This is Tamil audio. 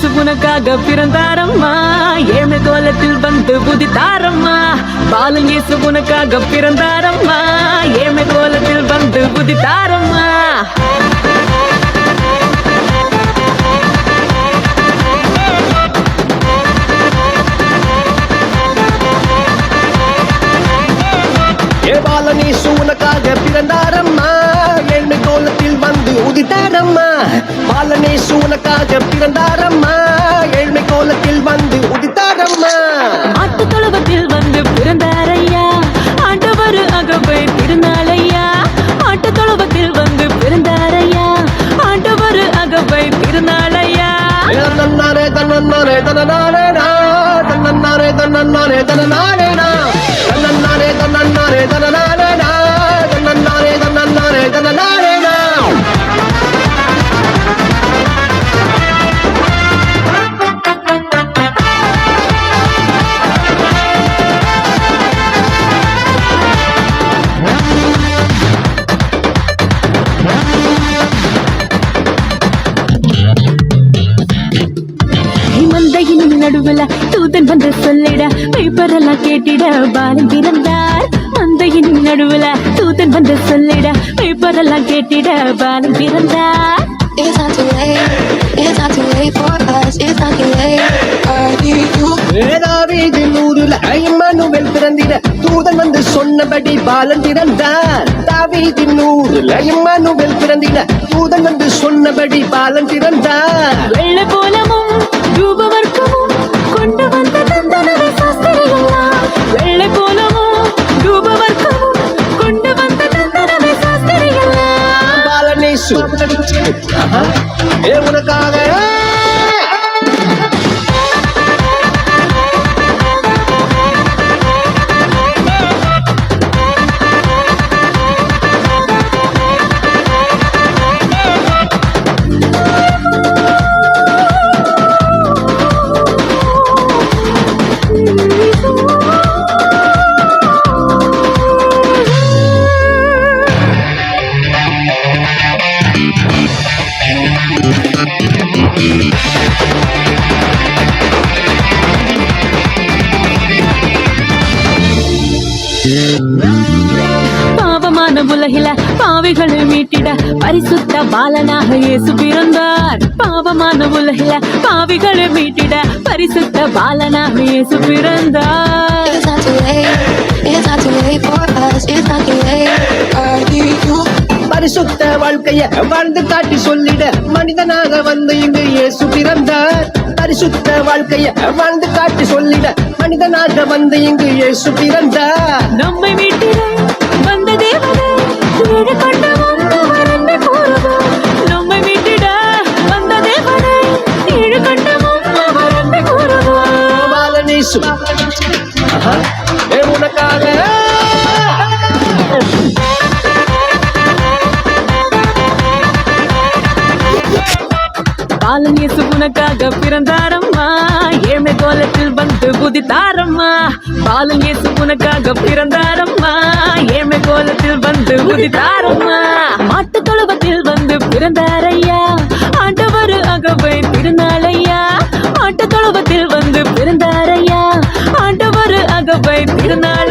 இயேசு உனக்காக பிறந்தாரம்மா. ஏழு கோலத்தில் வந்து புதித்தாரம்மா பாலும் இயேசு உனக்காக பிறந்தாரம்மா. ஏழு கோலத்தில் வந்து புதித்தாரம்மா ஏ பாலனேசு உனக்காக பிறந்தாரம்மா. உதித்தாரம்மா பாலனேசு உனக்காக பிறந்தாரம்மா. ஏழ்மை கோலத்தில் வந்து உதித்தாரம்மா. ஆட்டு தொழுவத்தில் வந்து பிறந்தாரையா ஆண்டவர் அகவை திருநாளையா. ஆட்டு தொழுவத்தில் வந்து பிறந்தாரையா ஆண்டவர் அகவை திருநாளையா. தன்னாரே தன்னன்னாரே தனநாரே நா தன்னன்னாரே தன்னன்னாரே நடுவுல தூதன் வந்து சொல்லிட பேப்பரெல்லாம் கேட்டிட பாலன் பிறந்தார் மந்தையின் நடுவுல தூதன் வந்து சொல்லிட பேப்பரெல்லாம் கேட்டிட பாலன் பிறந்தார் It's not too late. It's not too late for us. It's not too late. Are you? வேதாவீதின் ஊருல ஐமனுவல் பிறந்திட தூதன் வந்து சொன்னபடி பாலன் பிறந்தார் தாவீதின் ஊருல ஐமனுவல் பிறந்திட தூதன் வந்து சொன்னபடி பாலன் பிறந்தார் வெள்ள போலமும் பாலனேசு ஆஹா. பாவமான உலகில பாவிகளை மீட்டிட பரிசுத்த பாலனாக இயேசு பிறந்தார் பாவமான உலகில பாவிகளை மீட்டிட பரிசுத்த பாலனாக இயேசு பிறந்தார் It's not too late. It's not too late for us. It's not too late. பரிசுத்த வாழ்க்கைய வாழ்ந்து காட்டி சொல்லிட மனிதனாக வந்து இங்கு இயேசு பிறந்தார். பரிசுத்த வாழ்க்கைய வாழ்ந்து காட்டி சொல்லிட மனிதனாக வந்து இங்கு இயேசு பிறந்தார். நம்மை மீட்டிட வந்த கூறுவோம் நம்மை மீட்டிட வந்த தேவனே ஏழு பாலன் இயேசு உனக்காக பிறந்தாரம்மா. ஏழை கோலத்தில் வந்து குதித்தாரம்மா. பாலன் இயேசு உனக்காக பிறந்தாரம்மா. ஏழை கோலத்தில் வந்து குதித்தாரம்மா. மாட்டு தொழுவத்தில் வந்து பிறந்தாரையா ஆண்டவர் அகவை திருநாளையா. மாட்டு தொழுவத்தில் வந்து பிறந்தாரையா ஆண்டவர் அகவை திருநாள்